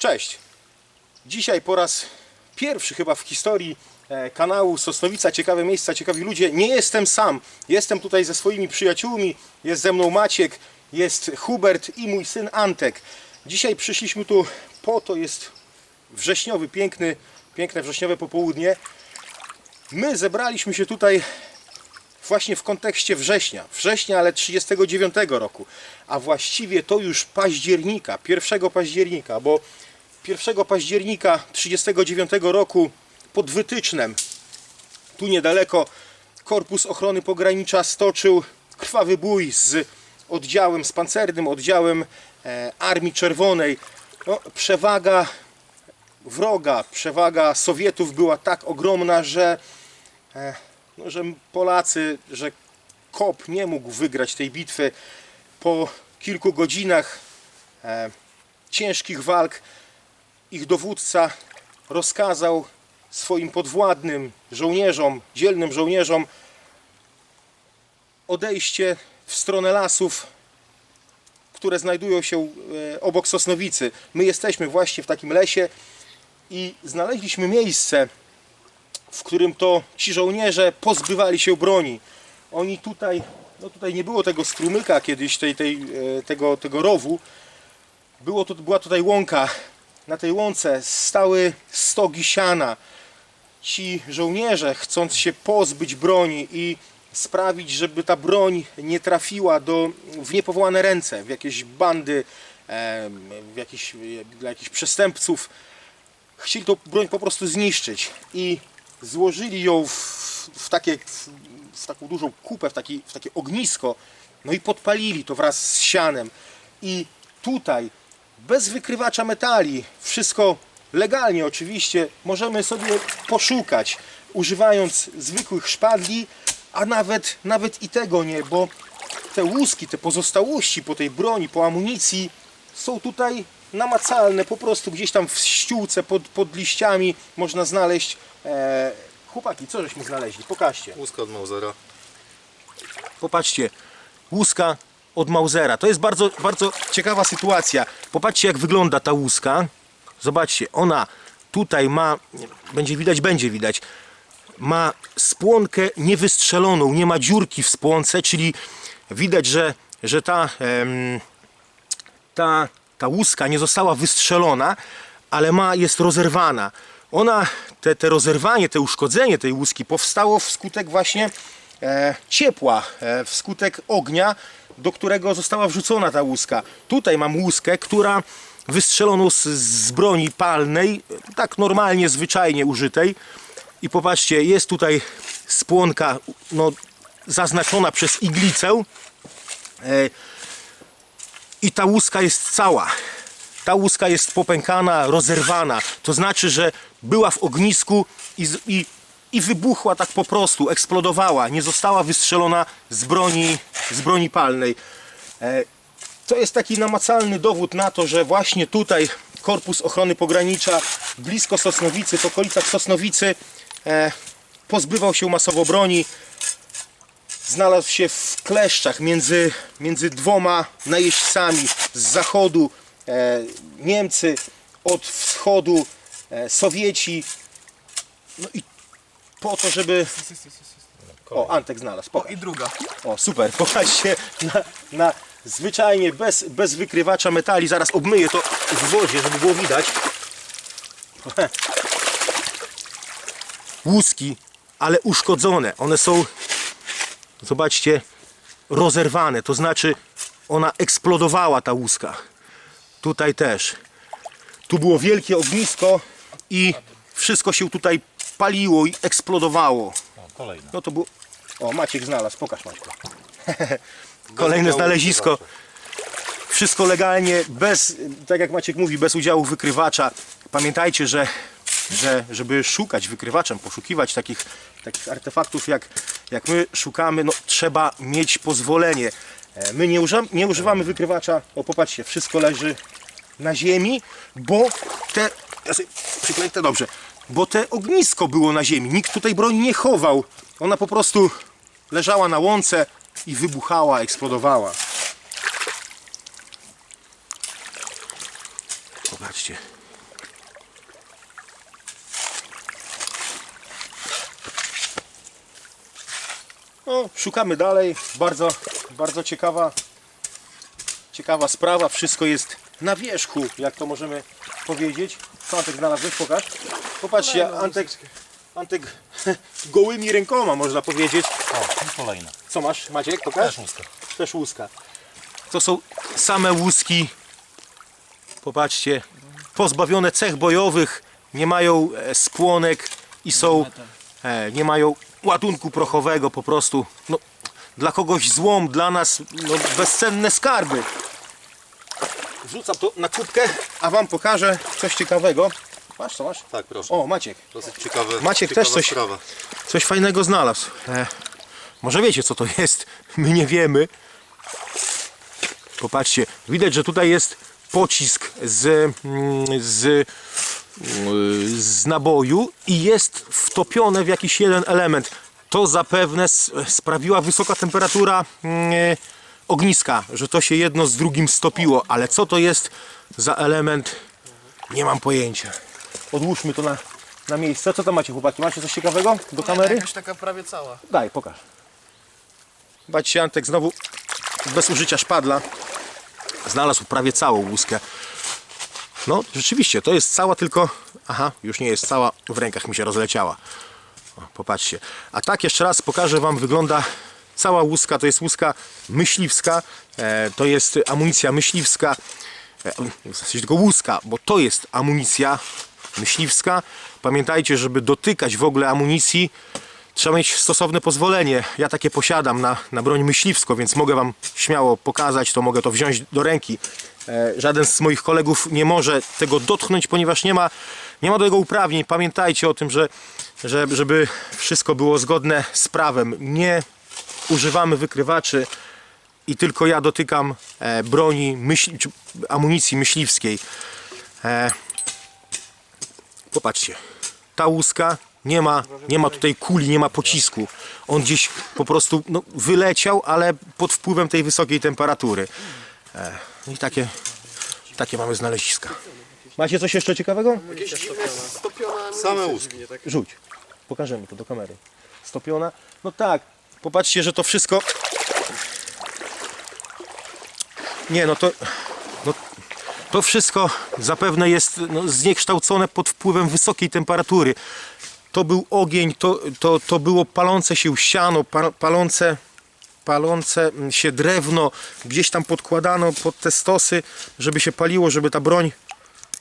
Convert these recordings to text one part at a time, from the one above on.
Cześć. Dzisiaj po raz pierwszy chyba w historii e, kanału Sosnowica Ciekawe Miejsca, Ciekawi Ludzie. Nie jestem sam. Jestem tutaj ze swoimi przyjaciółmi. Jest ze mną Maciek, jest Hubert i mój syn Antek. Dzisiaj przyszliśmy tu po to, jest wrześniowy, piękny, piękne wrześniowe popołudnie. My zebraliśmy się tutaj właśnie w kontekście września. Września, ale 39 roku. A właściwie to już października, 1 października, bo 1 października 39 roku pod Wytycznem, tu niedaleko, Korpus Ochrony Pogranicza stoczył krwawy bój z oddziałem, z pancernym oddziałem e, Armii Czerwonej. No, przewaga wroga, przewaga Sowietów była tak ogromna, że e, no, że Polacy, że KOP nie mógł wygrać tej bitwy. Po kilku godzinach e, ciężkich walk ich dowódca rozkazał swoim podwładnym żołnierzom, dzielnym żołnierzom odejście w stronę lasów, które znajdują się e, obok Sosnowicy. My jesteśmy właśnie w takim lesie i znaleźliśmy miejsce, w którym to ci żołnierze pozbywali się broni. Oni tutaj, no tutaj nie było tego strumyka kiedyś, tej, tej, e, tego, tego rowu. Było tu, była tutaj łąka. Na tej łące stały stogi siana. Ci żołnierze, chcąc się pozbyć broni i sprawić, żeby ta broń nie trafiła do, w niepowołane ręce, w jakieś bandy, w jakieś, dla jakichś przestępców, chcieli tą broń po prostu zniszczyć i złożyli ją w, w, takie, w, w taką dużą kupę, w, taki, w takie ognisko, no i podpalili to wraz z sianem. I tutaj, bez wykrywacza metali, wszystko legalnie oczywiście, możemy sobie poszukać, używając zwykłych szpadli, a nawet, nawet i tego nie, bo te łuski, te pozostałości po tej broni, po amunicji są tutaj namacalne, po prostu gdzieś tam w ściółce pod, pod liściami można znaleźć. E, chłopaki, co żeśmy znaleźli? Pokażcie. Łuska od Mausera. Popatrzcie, łuska od Mausera. To jest bardzo, bardzo ciekawa sytuacja. Popatrzcie, jak wygląda ta łuska. Zobaczcie, ona tutaj ma, będzie widać, będzie widać, ma spłonkę niewystrzeloną, nie ma dziurki w spłonce, czyli widać, że, że ta, ta, ta łuska nie została wystrzelona, ale ma, jest rozerwana. Ona, te, te rozerwanie, te uszkodzenie tej łuski powstało wskutek właśnie ciepła, e, wskutek ognia, do którego została wrzucona ta łuska. Tutaj mam łuskę, która wystrzeloną z, z broni palnej, tak normalnie, zwyczajnie użytej. I popatrzcie, jest tutaj spłonka no, zaznaczona przez iglicę. E, i ta łuska jest cała. Ta łuska jest popękana, rozerwana. To znaczy, że była w ognisku i, i, i wybuchła tak po prostu, eksplodowała. Nie została wystrzelona z broni, z broni palnej. E, to jest taki namacalny dowód na to, że właśnie tutaj Korpus Ochrony Pogranicza, blisko Sosnowicy, w okolicach Sosnowicy, e, pozbywał się masowo broni znalazł się w kleszczach między, między dwoma najeźdźcami z zachodu e, Niemcy, od wschodu Sowieci. No i po to, żeby. O, Antek znalazł. Pokaż. I druga. O, super. Popatrzcie na, na zwyczajnie bez, bez wykrywacza metali. Zaraz obmyję to w wodzie, żeby było widać. Łuski, ale uszkodzone. One są zobaczcie, rozerwane, to znaczy ona eksplodowała ta łuska. Tutaj też. Tu było wielkie ognisko i wszystko się tutaj paliło i eksplodowało. O, kolejna. No to było... O, Maciek znalazł, pokaż Maciek. Kolejne znalezisko. Wszystko legalnie, bez, tak jak Maciek mówi, bez udziału wykrywacza. Pamiętajcie, że, że żeby szukać wykrywaczem, poszukiwać takich, takich artefaktów jak, jak my szukamy, no, trzeba mieć pozwolenie. E, My nie, uża, nie używamy wykrywacza. O, popatrzcie, wszystko leży na ziemi, bo te. Ja sobie przykleję to dobrze bo te ognisko było na ziemi. Nikt tutaj broni nie chował. Ona po prostu leżała na łące i wybuchała, eksplodowała. Zobaczcie. No, szukamy dalej. Bardzo, bardzo ciekawa, ciekawa sprawa. Wszystko jest na wierzchu, jak to możemy powiedzieć. Fantek znalazłeś, pokaż. Popatrzcie, Antek, Antek gołymi rękoma można powiedzieć. O, i kolejna. Co masz, Maciek? Pokaż. Też łuska. Też łuska. To są same łuski. Popatrzcie, pozbawione cech bojowych, nie mają e, spłonek i są, e, nie mają ładunku prochowego po prostu. No, dla kogoś złom, dla nas no, bezcenne skarby. Wrzucam to na kubkę, a wam pokażę coś ciekawego. Masz co masz? Tak, proszę. O, Maciek. Dosyć ciekawe, Maciek ciekawa też coś- sprawa. Coś fajnego znalazł. E, może wiecie co to jest? My nie wiemy. Popatrzcie, widać, że tutaj jest pocisk z, mm, z, mm, z naboju i jest wtopione w jakiś jeden element. To zapewne sprawiła wysoka temperatura mm, ogniska, że to się jedno z drugim stopiło, ale co to jest za element? Nie mam pojęcia. Odłóżmy to na, na miejsce. Co tam macie chłopaki? Macie coś ciekawego do kamery? Jakaś taka prawie cała. Daj, pokaż. Bacie Antek znowu bez użycia szpadla znalazł prawie całą łuskę. No, rzeczywiście, to jest cała tylko... Aha, już nie jest cała, w rękach mi się rozleciała. O, popatrzcie. A tak jeszcze raz pokażę Wam, wygląda cała łuska. To jest łuska myśliwska, e, to jest amunicja myśliwska. E, w zasadzie tylko łuska, bo to jest amunicja myśliwska. Pamiętajcie, żeby dotykać w ogóle amunicji, trzeba mieć stosowne pozwolenie. Ja takie posiadam na, na broń myśliwską, więc mogę Wam śmiało pokazać, to mogę to wziąć do ręki. E, żaden z moich kolegów nie może tego dotknąć, ponieważ nie ma, nie ma do tego uprawnień. Pamiętajcie o tym, że, że żeby wszystko było zgodne z prawem. Nie używamy wykrywaczy i tylko ja dotykam e, broni, amunicji myśliwskiej. Popatrzcie, ta łuska nie ma, nie ma tutaj kuli, nie ma pocisku. On gdzieś po prostu no, wyleciał, ale pod wpływem tej wysokiej temperatury. E, I takie, takie mamy znaleziska. Macie coś jeszcze ciekawego? Same łuski. Rzuć. Pokażemy to do kamery. Stopiona. No tak. Popatrzcie, że to wszystko. Nie, no to. No, to wszystko zapewne jest no, zniekształcone pod wpływem wysokiej temperatury. To był ogień, to, to, to było palące się siano, pa- palące, palące mm, się drewno. Gdzieś tam podkładano pod te stosy, żeby się paliło, żeby ta broń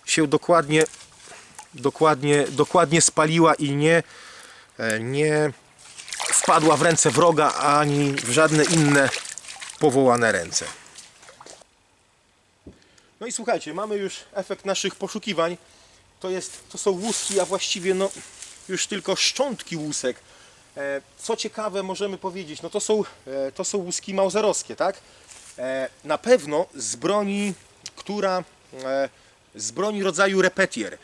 się dokładnie dokładnie, dokładnie spaliła i nie, e, nie wpadła w ręce wroga ani w żadne inne powołane ręce. No i słuchajcie, mamy już efekt naszych poszukiwań. To, jest, to są łuski, a właściwie no, już tylko szczątki łusek. E, Co ciekawe możemy powiedzieć, no to są, e, to są łuski mauserowskie, tak? E, Na pewno z broni, która z broni rodzaju repetier.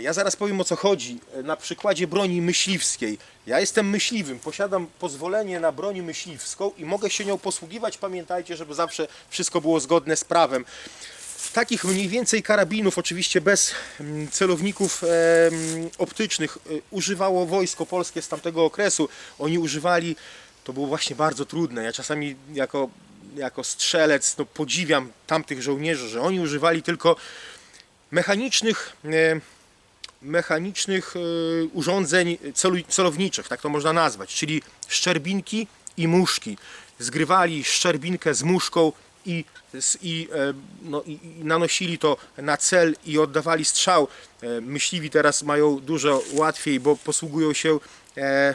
Ja zaraz powiem o co chodzi. Na przykładzie broni myśliwskiej. Ja jestem myśliwym, posiadam pozwolenie na broń myśliwską i mogę się nią posługiwać. Pamiętajcie, żeby zawsze wszystko było zgodne z prawem. Takich mniej więcej karabinów, oczywiście bez mm, celowników optycznych, e, używało wojsko polskie z tamtego okresu. Oni używali, to było właśnie bardzo trudne. Ja czasami jako, jako strzelec no, podziwiam tamtych żołnierzy, że oni używali tylko mechanicznych, e, mechanicznych e, urządzeń celowniczych, tak to można nazwać, czyli szczerbinki i muszki. Zgrywali szczerbinkę z muszką i, i, e, no, i, nanosili to na cel i oddawali strzał. E, Myśliwi teraz mają dużo łatwiej, bo posługują się e,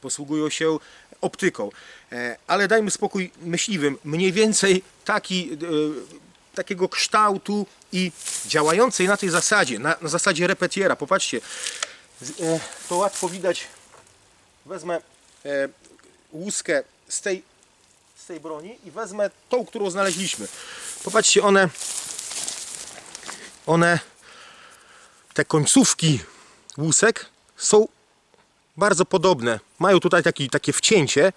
posługują się optyką. E, Ale dajmy spokój myśliwym. Mniej więcej taki, e, takiego kształtu i działającej na tej zasadzie, na, na zasadzie repetiera. Popatrzcie, e, to łatwo widać. Wezmę e, łuskę z tej, z tej broni i wezmę tą, którą znaleźliśmy. Popatrzcie, one one te końcówki łusek są bardzo podobne. Mają tutaj taki, takie wcięcie.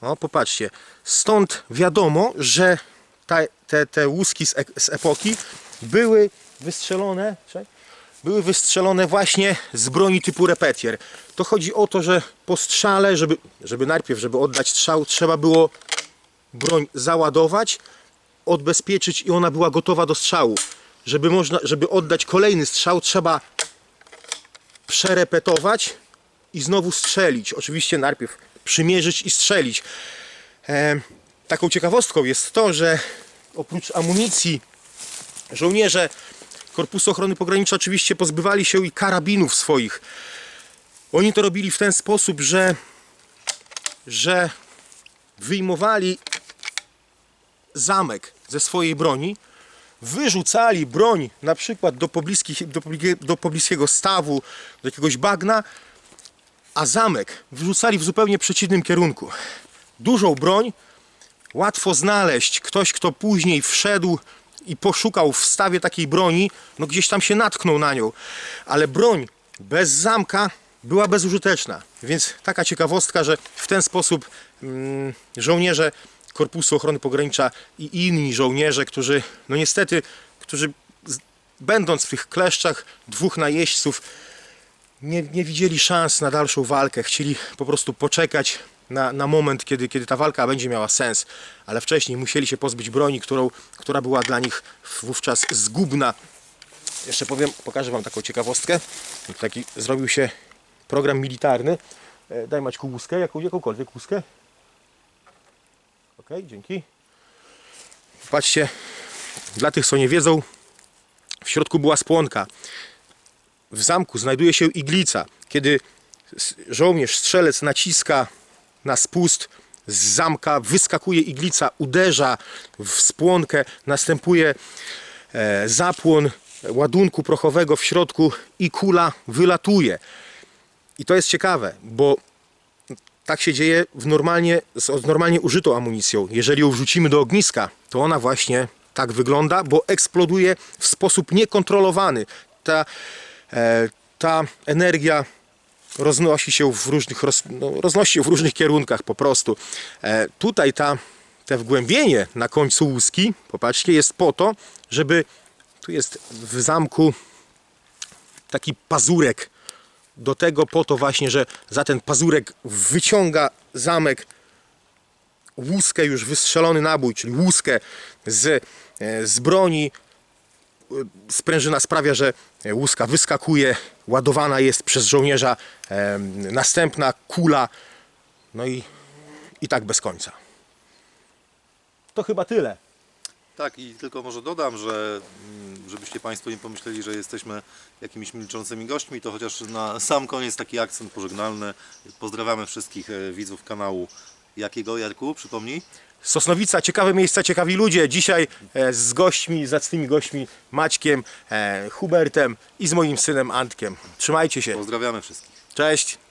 O, popatrzcie. Stąd wiadomo, że ta, te, te łuski z, z epoki były wystrzelone, czekaj, były wystrzelone właśnie z broni typu repetier. To chodzi o to, że po strzale, żeby, żeby najpierw, żeby oddać strzał, trzeba było broń załadować, odbezpieczyć i ona była gotowa do strzału. Żeby, można, żeby oddać kolejny strzał, trzeba przerepetować i znowu strzelić. Oczywiście najpierw przymierzyć i strzelić. E, taką ciekawostką jest to, że oprócz amunicji żołnierze Korpusu Ochrony Pogranicza oczywiście pozbywali się i karabinów swoich. Oni to robili w ten sposób, że, że wyjmowali zamek ze swojej broni, wyrzucali broń na przykład do, pobliskich, do, do pobliskiego stawu, do jakiegoś bagna, a zamek wyrzucali w zupełnie przeciwnym kierunku. Dużą broń łatwo znaleźć. Ktoś, kto później wszedł i poszukał w stawie takiej broni, no gdzieś tam się natknął na nią. Ale broń bez zamka była bezużyteczna. Więc taka ciekawostka, że w ten sposób mm, żołnierze Korpusu Ochrony Pogranicza i inni żołnierze, którzy, no niestety, którzy będąc w tych kleszczach dwóch najeźdźców, nie, nie widzieli szans na dalszą walkę. Chcieli po prostu poczekać na, na moment, kiedy, kiedy ta walka będzie miała sens, ale wcześniej musieli się pozbyć broni, którą, która była dla nich wówczas zgubna. Jeszcze powiem, pokażę Wam taką ciekawostkę. Taki zrobił się program militarny. E, Daj Maćku łuskę, jaką, jakąkolwiek łuskę. Ok, dzięki. Patrzcie, dla tych co nie wiedzą, w środku była spłonka w zamku znajduje się iglica. Kiedy żołnierz, strzelec naciska na spust z zamka, wyskakuje iglica, uderza w spłonkę, następuje e, zapłon ładunku prochowego w środku i kula wylatuje. I to jest ciekawe, bo tak się dzieje w normalnie, z normalnie użytą amunicją. Jeżeli ją wrzucimy do ogniska, to ona właśnie tak wygląda, bo eksploduje w sposób niekontrolowany. Ta, e, ta energia roznosi się w różnych, roz, no, roznosi się w różnych kierunkach po prostu. E, tutaj ta, te wgłębienie na końcu łuski, popatrzcie, jest po to, żeby tu jest w zamku taki pazurek do tego po to właśnie, że za ten pazurek wyciąga zamek łuskę już wystrzelony nabój, czyli łuskę z, e, z broni. Sprężyna sprawia, że łuska wyskakuje, ładowana jest przez żołnierza następna kula, no i, i tak bez końca. To chyba tyle. Tak, i tylko może dodam, że mm, żebyście Państwo nie pomyśleli, że jesteśmy jakimiś milczącymi gośćmi, to chociaż na sam koniec taki akcent pożegnalny. Pozdrawiamy wszystkich e, widzów kanału Jakiego, Jarku, przypomnij? Sosnowica, ciekawe miejsca, ciekawi ludzie. Dzisiaj e, z gośćmi, zacnymi gośćmi Maćkiem, e, Hubertem i z moim synem Antkiem. Trzymajcie się. Pozdrawiamy wszystkich. Cześć.